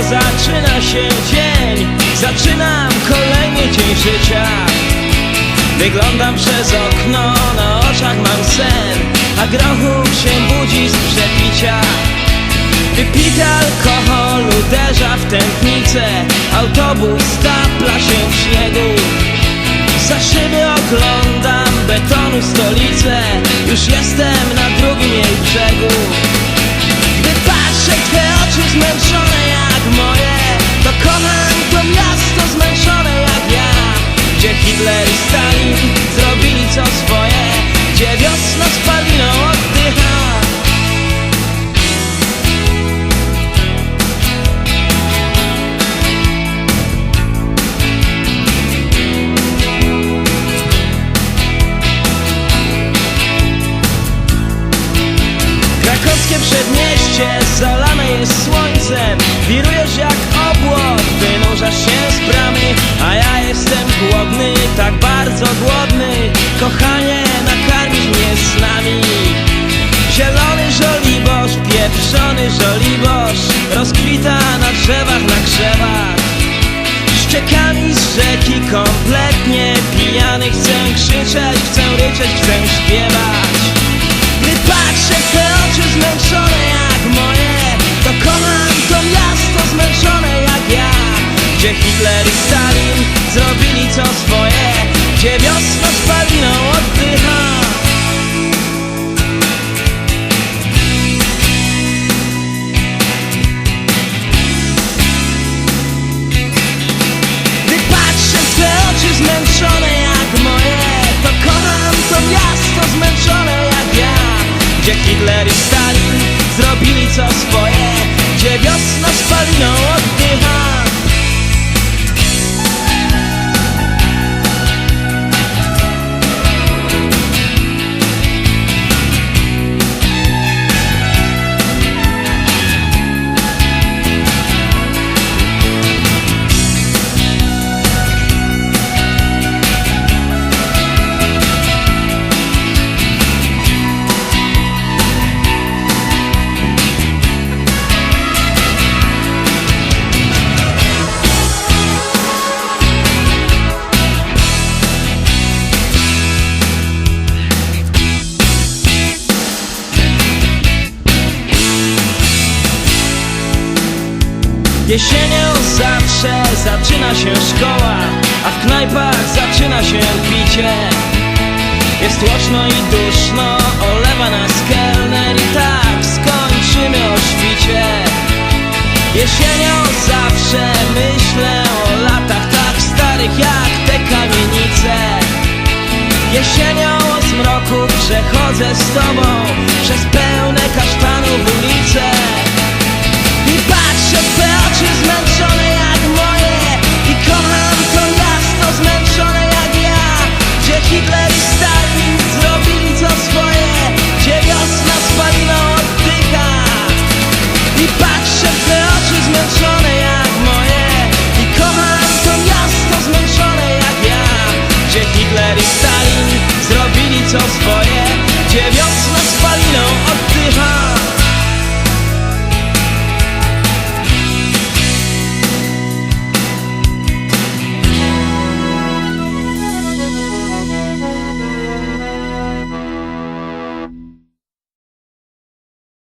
zaczyna się dzień. Zaczynam kolejny dzień życia. Wyglądam przez okno, na oczach mam sen A grochu się budzi z przepicia. Wypity alkohol uderza w tętnicę Autobus stapla się w śniegu. Za szyby oglądam betonu stolicę Już jestem na drugim jej brzegu Krakowskie przedmieście zalane jest słońcem. Wirujesz jak obłok, wynurzasz się z bramy. A ja jestem głodny, tak bardzo głodny. Kochanie, nakarmisz mnie snami. Zielony żoliborz, pieprzony żoliborz Rozkwita na drzewach, na krzewach Ściekami z rzeki Hitler i Stalin zrobili co Jesienią zawsze zaczyna się szkoła A w knajpach zaczyna się picie. Jest tłoczno i duszno, olewa nas kelner I tak skończymy o świcie. Jesienią zawsze myślę o latach tak starych jak te kamienice. Jesienią o zmroku przechodzę z tobą Przez pełne